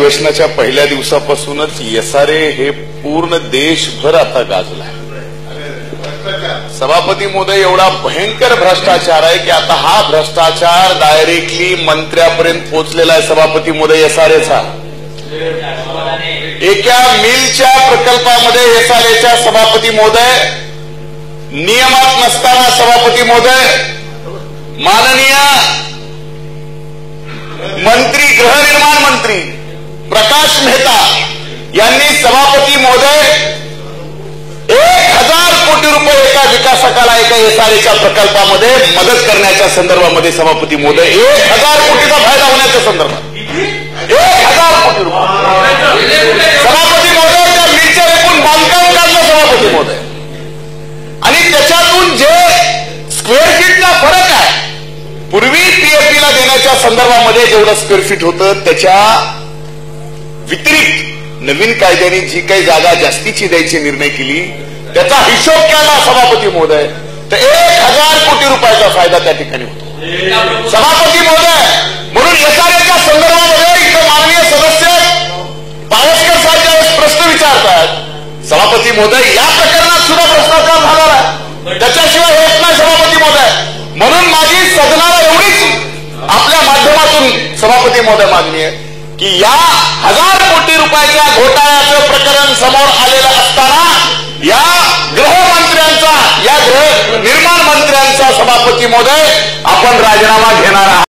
अधिवेशनाच्या पहिल्या दिवसापासूनच एसआरए हे पूर्ण देशभर आता गाजलाय. सभापती मोदय एवढा भयंकर भ्रष्टाचार आहे की आता हा भ्रष्टाचार डायरेक्टली मंत्र्यापर्यंत पोहोचलेला आहे सभापती मोदय एसआरएचा एका मिलच्या प्रकल्पामध्ये एसआरएच्या सभापती मोदय नियमात नसताना सभापती मोदय माननीय मंत्री गृहनिर्माण मंत्री प्रकाश मेहता यांनी सभापती महोदय एक हजार कोटी रुपये एका विकासकाला एका एसआरएच्या प्रकल्पामध्ये मदत करण्याच्या संदर्भामध्ये सभापती मोदय एक हजार कोटीचा फायदा होण्याच्या संदर्भात. एक हजार कोटी रुपये. सभापती मोदय त्या मिलच्या एकूण बांधकाम काढलं सभापती मोदय आणि त्याच्यातून जे स्क्वेअर फीटचा फरक आहे पूर्वी पीएफपीला देण्याच्या संदर्भामध्ये जेवढं स्क्वेअर फीट होतं त्याच्या व्यतिरिक्त नवीन कायद्याने जी काही जागा जास्तीची द्यायची निर्णय केली त्याचा हिशोब केला सभापती महोदय. तर एक हजार कोटी रुपयाचा फायदा त्या ठिकाणी होतो. सभापती महोदय म्हणून एसआरएच्या संदर्भामध्ये इथं माननीय सदस्य पावसकर साहेब ज्यावेळेस प्रश्न विचारतात सभापती महोदय या प्रकरणात सुद्धा भ्रष्टाचार झालेला आहे. त्याच्याशिवाय होत नाही सभापती महोदय. म्हणून माझी सदनाला एवढीच आपल्या माध्यमातून सभापती महोदय मागणी आहे. की या हजार कोटी रुपयाच्या घोटाळ्याचं प्रकरण समोर आलेलं असताना या गृहमंत्र्यांचा या गृह निर्माण मंत्र्यांचा सभापती महोदय आपण राजीनामा घेणार